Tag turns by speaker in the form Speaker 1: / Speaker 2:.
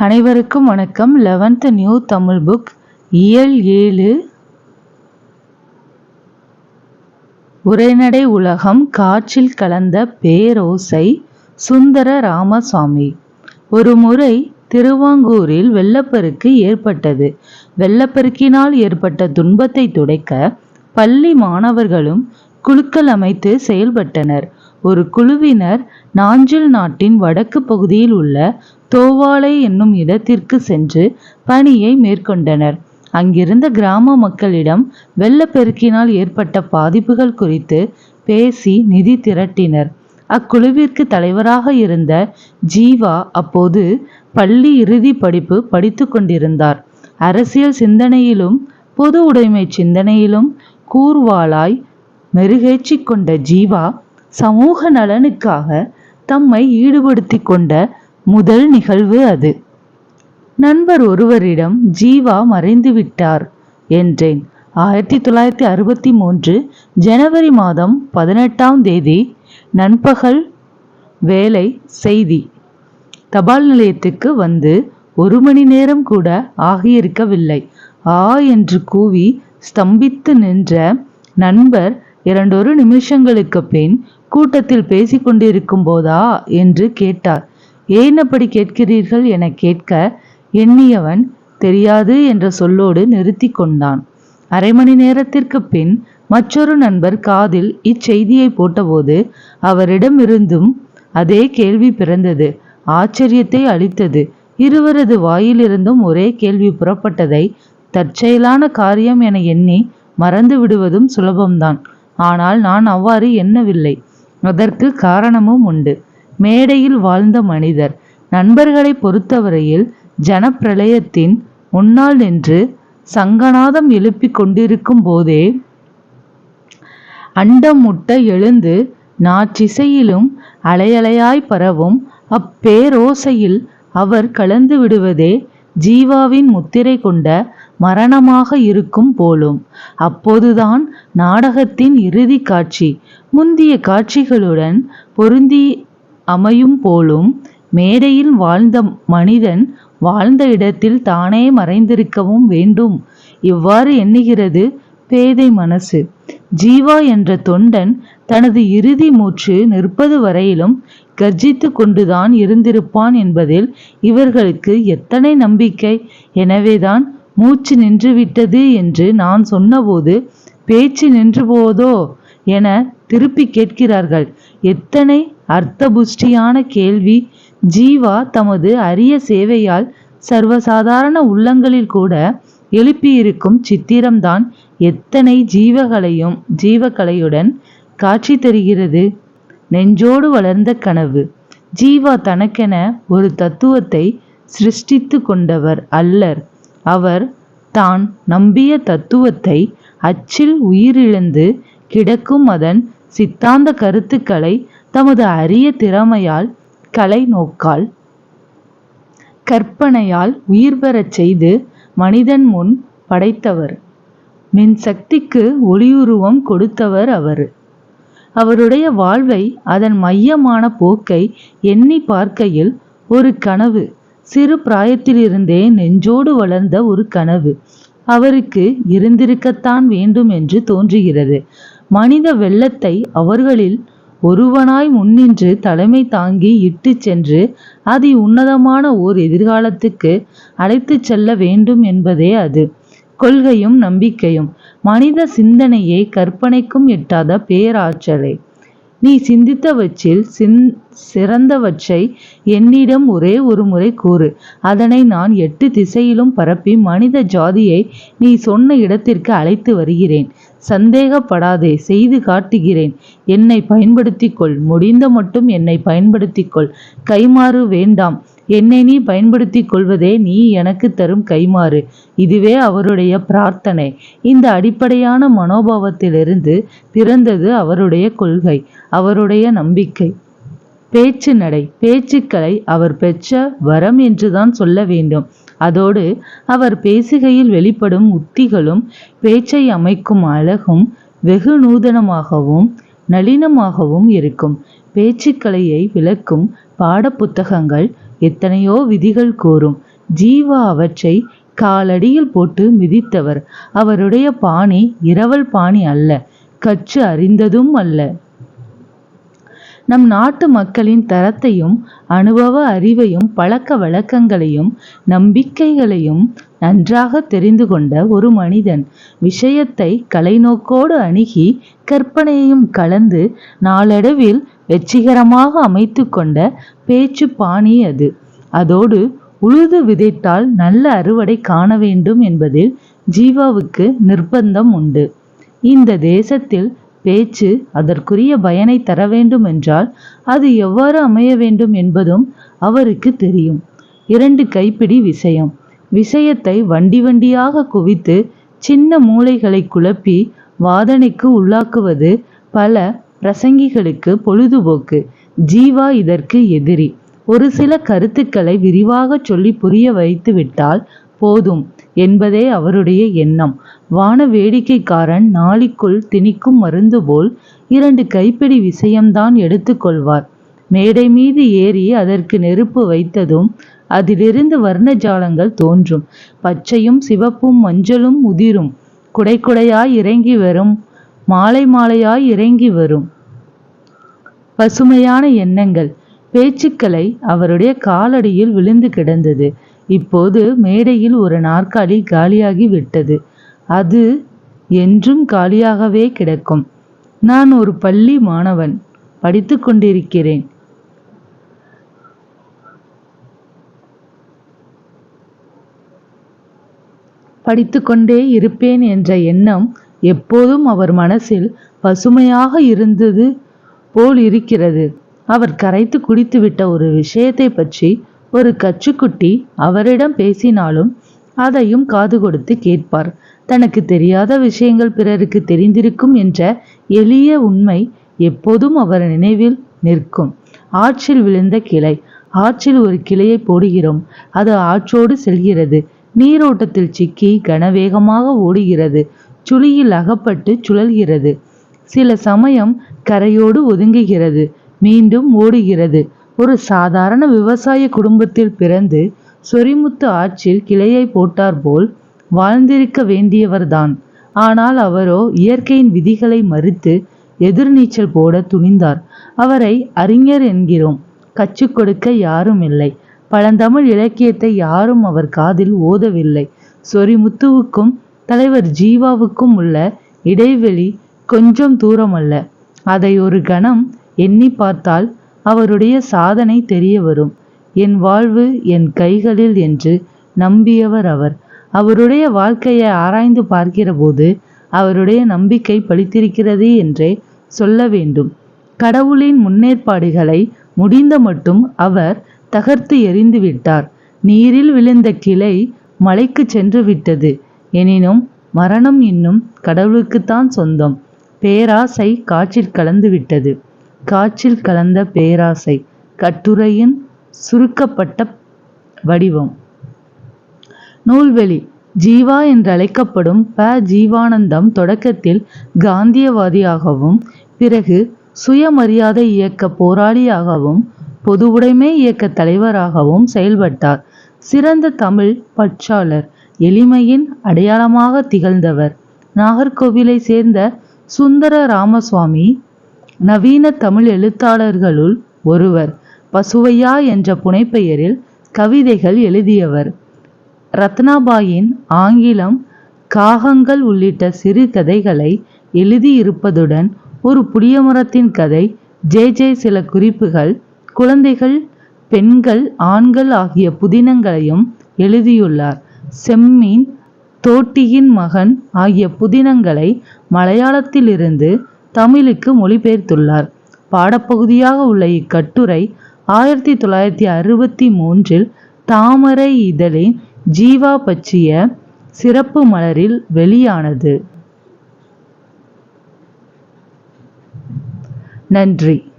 Speaker 1: அனைவருக்கும் வணக்கம். Eleventh new Tamil book இயல் ஏழு. உரைநடை உலகம் காற்றில் கலந்த பேரோசை சுந்தர ராமசாமி. ஒரு முறை திருவாங்கூரில் வெள்ளப்பெருக்கு ஏற்பட்டது. வெள்ளப்பெருக்கினால் ஏற்பட்ட துன்பத்தை துடைக்க பள்ளி மாணவர்களும் குழுக்கள் அமைத்து செயல்பட்டனர். ஒரு குழுவினர் நாஞ்சில் நாட்டின் வடக்கு பகுதியில் உள்ள தோவாளை என்னும் இடத்திற்கு சென்று பணியை மேற்கொண்டனர். அங்கிருந்த கிராம மக்களிடம் வெள்ளப்பெருக்கினால் ஏற்பட்ட பாதிப்புகள் குறித்து பேசி நிதி திரட்டினர். அக்குழுவிற்கு தலைவராக இருந்த ஜீவா அப்போது பள்ளி இறுதி படிப்பு படித்து கொண்டிருந்தார். அரசியல் சிந்தனையிலும் பொது உடைமை சிந்தனையிலும் கூர்வாளாய் மெருகேற்றி கொண்ட ஜீவா சமூக நலனுக்காக தம்மை ஈடுபடுத்தி கொண்ட முதல் நிகழ்வு அது. நண்பர் ஒருவரிடம் ஜீவா மறைந்து விட்டார் என்றேன். ஆயிரத்தி தொள்ளாயிரத்தி அறுபத்தி மூன்று ஜனவரி மாதம் பதினெட்டாம் தேதி நண்பகல் வேலை செய்தி. தபால் நிலையத்துக்கு வந்து ஒரு மணி நேரம் கூட ஆகியிருக்கவில்லை. ஆ என்று கூவி ஸ்தம்பித்து நின்ற நண்பர் இரண்டொரு நிமிஷங்களுக்கு பின் கூட்டத்தில் பேசிக்கொண்டிருக்கும் போதா? என்று கேட்டார். ஏன் அப்படி கேட்கிறீர்கள் என கேட்க எண்ணியவன் தெரியாது என்ற சொல்லோடு நிறுத்தி கொண்டான். அரை மணி நேரத்திற்கு பின் மற்றொரு நண்பர் காதில் இச்செய்தியை போட்டபோது அவரிடமிருந்தும் அதே கேள்வி பிறந்தது. ஆச்சரியத்தை அளித்தது. இருவரது வாயிலிருந்தும் ஒரே கேள்வி புறப்பட்டதை தற்செயலான காரியம் என எண்ணி மறந்து விடுவதும் சுலபம்தான். ஆனால் நான் அவ்வாறு எண்ணவில்லை. அதற்கு காரணமும் உண்டு. மேடையில் வாழ்ந்த மனிதர். நண்பர்களை பொறுத்தவரையில் ஜனப்பிரளயத்தின் முன்னால் நின்று சங்கநாதம் எழுப்பிக் கொண்டிருக்கும் போதே அண்டம் முட்ட எழுந்து நாற்றிசையிலும் அலையலையாய் பரவும் அப்பேரோசையில் அவர் கலந்து விடுவதே ஜீவாவின் முத்திரை கொண்ட மரணமாக இருக்கும் போலும். அப்போதுதான் நாடகத்தின் இறுதி காட்சி முந்திய காட்சிகளுடன் பொருந்தி அமையும் போலும் மேடையில் வாழ்ந்த மனிதன் வாழ்ந்த இடத்தில் தானே மறைந்திருக்கவும் வேண்டும். இவ்வாறு எண்ணுகிறது பேதை மனசு. ஜீவா என்ற தொண்டன் தனது இறுதி மூச்சு நிற்பது வரையிலும் கர்ஜித்து கொண்டுதான் இருந்திருப்பான் என்பதில் இவர்களுக்கு எத்தனை நம்பிக்கை? எனவேதான் மூச்சு நின்றுவிட்டது என்று நான் சொன்னபோது பேச்சு நின்று போதோ என திருப்பி கேட்கிறார்கள். எத்தனை அர்த்தபுஷ்டியான கேள்வி. ஜீவா தமது அரிய சேவையால் சர்வசாதாரண உள்ளங்களில் கூட எழுப்பியிருக்கும் சித்திரம்தான் எத்தனை ஜீவகளையும் ஜீவகலையுடன் காட்சி தருகிறது. நெஞ்சோடு வளர்ந்த கனவு. ஜீவா தனக்கென ஒரு தத்துவத்தை சிருஷ்டித்து கொண்டவர் அல்லர். அவர் தான் நம்பிய தத்துவத்தை அச்சில் உயிரிழந்து கிடக்கும் அதன் சித்தாந்த கருத்துக்களை தமது அரிய திறமையால் கலை நோக்கால் கற்பனையால் உயிர் பெறச் செய்து மனிதன் முன் படைத்தவர். மின் சக்திக்கு ஒளியுருவம் கொடுத்தவர் அவர். அவருடைய வாழ்வை அதன் மையமான போக்கை எண்ணி பார்க்கையில் ஒரு கனவு சிறு பிராயத்திலிருந்தே நெஞ்சோடு வளர்ந்த ஒரு கனவு. அவருக்கு இருந்திருக்கத்தான் வேண்டும் என்று தோன்றுகிறது. மனித வெள்ளத்தை அவர்களில் ஒருவனாய் முன்னின்று தலைமை தாங்கி இட்டு சென்று அதி உன்னதமான ஓர் எதிர்காலத்துக்கு அழைத்து செல்ல வேண்டும் என்பதே அது. கொள்கையும் நம்பிக்கையும். மனித சிந்தனையை கற்பனைக்கும் எட்டாத பேராற்றலை. நீ சிந்தித்தவற்றில் சின் சிறந்தவற்றை என்னிடம் ஒரே ஒரு முறை கூறு. அதனை நான் எட்டு திசையிலும் பரப்பி மனித ஜாதியை நீ சொன்ன இடத்திற்கு அழைத்து வருகிறேன். சந்தேகப்படாதே செய்து காட்டுகிறேன். என்னை பயன்படுத்திக் கொள் முடிந்த மட்டும் என்னை பயன்படுத்திக் கொள் கைமாறு வேண்டாம். என்னை நீ பயன்படுத்திக் கொள்வதே நீ எனக்கு தரும் கைமாறு இதுவே அவருடைய பிரார்த்தனை. இந்த அடிப்படையான மனோபாவத்திலிருந்து பிறந்தது அவருடைய கொள்கை அவருடைய நம்பிக்கை. பேச்சு நடை பேச்சுக்களை அவர் பெற்ற வரம் என்றுதான் சொல்ல வேண்டும். அதோடு அவர் பேசுகையில் வெளிப்படும் உத்திகளும் பேச்சை அமைக்கும் அழகும் வெகு நூதனமாகவும் நளினமாகவும் இருக்கும். பேச்சுக்கலையை விளக்கும் பாடப்புத்தகங்கள் எத்தனையோ விதிகள் கூறும். ஜீவா அவற்றை காலடியில் போட்டு மிதித்தவர். அவருடைய பாணி இரவல் பாணி அல்ல கற்று அறிந்ததும் அல்ல. நம் நாட்டு மக்களின் தரத்தையும் அனுபவ அறிவையும் பழக்க வழக்கங்களையும் நம்பிக்கைகளையும் நன்றாக தெரிந்து கொண்ட ஒரு மனிதன் விஷயத்தை கலைநோக்கோடு அணுகி கற்பனையையும் கலந்து நாளடைவில் வெற்றிகரமாக அமைத்து கொண்ட பேச்சு பாணி அது. அதோடு உழுது விதைத்தால் நல்ல அறுவடை காண வேண்டும் என்பதில் ஜீவாவுக்கு நிர்பந்தம் உண்டு. இந்த தேசத்தில் பேச்சு அதற்குரிய பயனை தர வேண்டும் என்றால் அது எவ்வாறு அமைய வேண்டும் என்பதும் அவருக்கு தெரியும். இரண்டு கைப்பிடி விஷயம். விஷயத்தை வண்டி வண்டியாக குவித்து சின்ன மூளைகளை குழப்பி வாதனைக்கு உள்ளாக்குவது பல பிரசங்கிகளுக்கு பொழுதுபோக்கு. ஜீவா இதற்கு எதிரி. ஒரு சில கருத்துக்களை விரிவாக சொல்லி புரிய வைத்து விட்டால் போதும். என்பதே அவருடைய எண்ணம். வான வேடிக்கைக்காரன் நாளிக்குள் திணிக்கும் மருந்து போல் இரண்டு கைப்பிடி விஷயம்தான் எடுத்துக்கொள்வார் மேடை மீது ஏறி அதற்கு நெருப்பு வைத்ததும் அதிலிருந்து வர்ண ஜாலங்கள் தோன்றும். பச்சையும் சிவப்பும் மஞ்சளும் உதிரும். குடை குடையாய் இறங்கி வரும். மாலை மாலையாய் இறங்கி வரும். பசுமையான எண்ணங்கள். பேச்சுக்களை அவருடைய காலடியில் விழுந்து கிடந்தது. இப்போது மேடையில் ஒரு நாற்காலி காலியாகி விட்டது. அது என்றும் காலியாகவே கிடக்கும். நான் ஒரு பள்ளி மாணவன் படித்து கொண்டிருக்கிறேன். படித்துக்கொண்டே இருப்பேன் என்ற எண்ணம் எப்போதும் அவர் மனசில் பசுமையாக இருந்தது போல் இருக்கிறது. அவர் கரைத்து குடித்துவிட்ட ஒரு விஷயத்தை பற்றி ஒரு கச்சுக்குட்டி அவரிடம் பேசினாலும் அதையும் காது கொடுத்து கேட்பார். தனக்கு தெரியாத விஷயங்கள் பிறருக்கு தெரிந்திருக்கும் என்ற எளிய உண்மை எப்போதும் அவர் நினைவில் நிற்கும். ஆற்றில் விழுந்த கிளை. ஆற்றில் ஒரு கிளையை போடுகிறோம். அது ஆற்றோடு செல்கிறது. நீரோட்டத்தில் சிக்கி கனவேகமாக ஓடுகிறது. சுழியில் அகப்பட்டு சுழல்கிறது. சில சமயம் கரையோடு ஒதுங்குகிறது. மீண்டும் ஓடுகிறது. ஒரு சாதாரண விவசாய குடும்பத்தில் பிறந்து சொரிமுத்து ஆற்றில் கிளையை போட்டாற்போல் வாழ்ந்திருக்க வேண்டியவர்தான். ஆனால் அவரோ இயற்கையின் விதிகளை மறுத்து எதிர்நீச்சல் போட துணிந்தார். அவரை அறிஞர் என்கிறோம். கற்றுக் கொடுக்க யாரும் இல்லை. பழந்தமிழ் இலக்கியத்தை யாரும் அவர் காதில் ஓதவில்லை. சொரிமுத்துவுக்கும் தலைவர் ஜீவாவுக்கும் உள்ள இடைவெளி கொஞ்சம் தூரமல்ல. அதை ஒரு கணம் எண்ணி பார்த்தால் அவருடைய சாதனை தெரிய வரும் என் வாழ்வு என் கைகளில் என்று நம்பியவர் அவர். அவருடைய வாழ்க்கையை ஆராய்ந்து பார்க்கிறபோது அவருடைய நம்பிக்கை பலித்திருக்கிறது என்றே சொல்ல வேண்டும். கடவுளின் முன்னேற்பாடுகளை முடிந்த மட்டும் அவர் தகர்த்து எறிந்து விட்டார். நீரில் விழுந்த கிளை மலைக்கு சென்று விட்டது. எனினும் மரணம் இன்னும் கடவுளுக்குத்தான் சொந்தம். பேராசை காற்றில் கலந்து விட்டது. காற்றில் கலந்த பேராசை கட்டுரையின் சுருக்கப்பட்ட வடிவம். நூல்வெளி ஜீவா என்றழைக்கப்படும் ப. ஜீவானந்தம் தொடக்கத்தில் காந்தியவாதியாகவும் பிறகு சுயமரியாதை இயக்க போராளியாகவும் பொதுவுடைமை இயக்க தலைவராகவும் செயல்பட்டார். சிறந்த தமிழ் பற்றாளர் எளிமையின் அடையாளமாக திகழ்ந்தவர். நாகர்கோவிலை சேர்ந்த சுந்தர ராமசுவாமி நவீன தமிழ் எழுத்தாளர்களுள் ஒருவர் பசுவையா என்ற புனைப்பெயரில் கவிதைகள் எழுதியவர். ரத்னாபாயின் ஆங்கிலம் காகங்கள் உள்ளிட்ட சிறு கதைகளை எழுதியிருப்பதுடன் ஒரு புளியமரத்தின் கதை ஜே ஜே சில குறிப்புகள் குழந்தைகள் பெண்கள் ஆண்கள் ஆகிய புதினங்களையும் எழுதியுள்ளார். செம்மீன் தோட்டியின் மகன் ஆகிய புதினங்களை மலையாளத்திலிருந்து தமிழுக்கு மொழிபெயர்த்துள்ளார். பாடப்பகுதியாக உள்ள இக்கட்டுரை ஆயிரத்தி தொள்ளாயிரத்தி அறுபத்தி மூன்றில் தாமரை இதழின் ஜீவா பற்றிய சிறப்பு மலரில் வெளியானது. நன்றி.